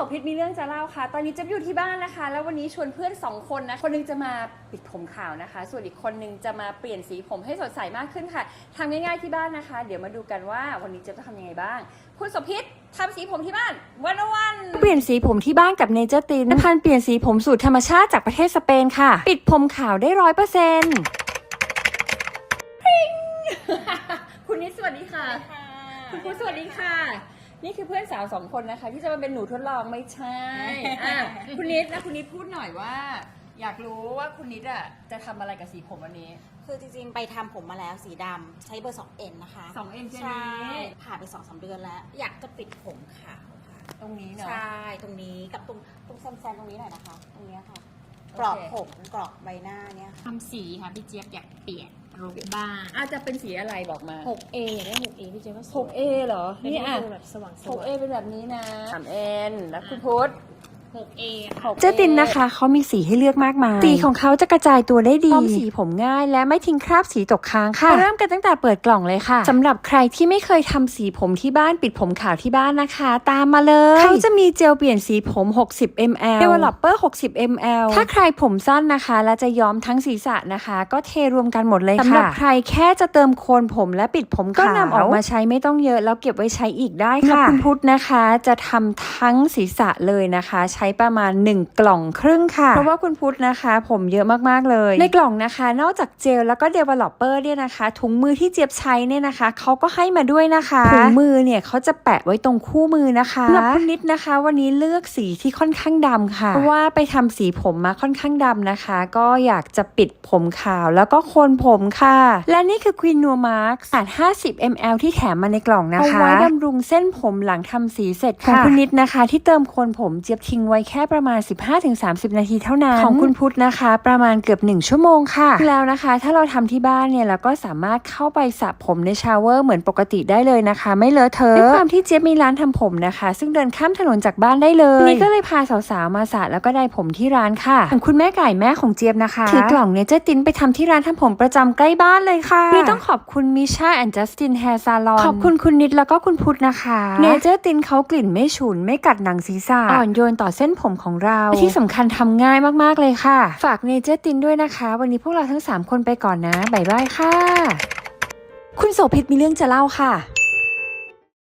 สพิษมีเรื่องจะเล่าค่ะ ตอนนี้เจะอยู่ที่บ้านนะคะ แล้ววันนี้ชวนเพื่อนสองคนนะ คนหนึงจะมาปิดผมขาวนะคะ ส่วนอีกคนหนึงจะมาเปลี่ยนสีผมให้สดใสมากขึ้นค่ะทำง่ายๆที่บ้านนะคะ เดี๋ยวมาดูกันว่าวันนี้เจะจะทำยังไงบ้าง คุณสพิษทำสีผมที่บ้านวันวันเปลี่ยนสีผมที่บ้านกับเนเจอร์ตินพันเปลี่ยนสีผมสูตรธรรมชาติจากประเทศสเปนค่ะ ปิดผมขาวได้ร้อยเปอร์เซ็นต์คุณนิดสวัสดีค่ะ คุณครูสวัสดีค่ะ นี่คือเพื่อนสาวสองคนนะคะ ที่จะมาเป็นหนูทดลองไม่ใช่อะคุณนิดนะคุณนิดพูดหน่อยว่า อยากรู้ว่าคุณนิดอะจะทำอะไรกับสีผมวันนี้ คือจริงๆ ไปทำผมมาแล้วสีดำใช้เบอร์ 2N นะคะ 2N ใช่ไหมใช่ผ่านไป2อสเดือนแล้ว อยากจะปิดผมขาวค่ะตรงนี้เนาะ ใช่ ตรงนี้กับตรงตรงแซมๆตรงนี้หน่อยนะคะ ตรงเนี้ยค่ะโอเค กรอบผมกรอบใบหน้าเนี่ยค่ะทำสีค่ะพี่เจี๊ยบอยากเปลี่ยนลุคบ้างอาจจะเป็นสีอะไรบอกมา 6A ได้ 6A พี่เจี๊ยบก็สวย 6A เหรอ นี่อะดูแบบสว่างส 6A เป็นแบบนี้นะ 3N แล้วคุณพุทธ 6A ค่ะ 6A เจอตินนะคะเขามีสีให้เลือกมากมาย สีของเขาจะกระจายตัวได้ดีพร้อมสีผมง่ายและไม่ทิ้งคราบสีตกค้างค่ะ เริ่มกันตั้งแต่เปิดกล่องเลยค่ะสำหรับใครที่ไม่เคยทำสีผมที่บ้านปิดผมขาวที่บ้านนะคะ ตามมาเลยเขาจะมีเจลเปลี่ยนสีผม 60 ml developer 60 ml ถ้าใครผมสั้นนะคะ และจะย้อมทั้งศีรษะนะคะ ก็เทรวมกันหมดเลยค่ะสำหรับใครแค่จะเติมโคนผมและปิดผมขาวก็นำออกมาใช้ไม่ต้องเยอะแล้วเก็บไว้ใช้อีกได้ค่ะคุณพุทธนะคะ จะทำทั้งศีรษะเลยนะคะใช้ประมาณ 1 กล่องครึ่งค่ะ เพราะว่าคุณพุทธนะคะ ผมเยอะมากๆเลย ในกล่องนะคะ นอกจากเจลแล้วก็ developer เนี่ยนะคะ ถุงมือที่เจี๊ยบใช้เนี่ยนะคะเขาก็ให้มาด้วยนะคะถุงมือเนี่ยเขาจะแปะไว้ตรงคู่มือนะคะสำหรับคุณนิดนะคะ วันนี้เลือกสีที่ค่อนข้างดำค่ะเพราะว่าไปทำสีผมมาค่อนข้างดำนะคะ ก็อยากจะปิดผมขาวแล้วก็โคนผมค่ะ และนี่คือ Queen Noor Mark สาร50 ml ที่แถมมาในกล่องนะคะเอาไว้บำรุงเส้นผมหลังทำสีเสร็จค่ะของคุณนิดนะคะ ที่เติมโคนผมเจี๊ยบทิ้งไว้แค่ประมาณ 15-30 นาทีเท่านั้น ของคุณพุทธนะคะ ประมาณเกือบ 1 ชั่วโมงค่ะแล้วนะคะ ถ้าเราทำที่บ้านเนี่ยเราก็สามารถเข้าไปสระผมในชาวเวอร์เหมือนปกติได้เลยนะคะ ไม่เลอะเทอะด้วยความที่เจี๊ยบมีร้านทำผมนะคะ ซึ่งเดินข้ามถนนจากบ้านได้เลยนี่ก็เลยพาสาวๆมาสระแล้วก็ได้ผมที่ร้านค่ะส่วนคุณแม่ไก่แม่ของเจี๊ยบนะคะถือกล่องเนเจอร์ตินไปทำที่ร้านทำผมประจำใกล้บ้านเลยค่ะนี่ต้องขอบคุณมิชาแอนด์จัสตินแฮร์ซาลอนขอบคุณคุณนิดแล้วก็คุณพุทธนะคะเนเจอร์ตินเขากลิ่นไม่ฉุนไม่กัดหนังศีรษะอ่อนโยนต่อเส้นผมของเราและที่สำคัญทำง่ายมากๆเลยค่ะ ฝากเนเจอร์ตินด้วยนะคะ วันนี้พวกเราทั้ง 3 คนไปก่อนนะบ๊ายบายค่ะ คุณโสภิตมีเรื่องจะเล่าค่ะ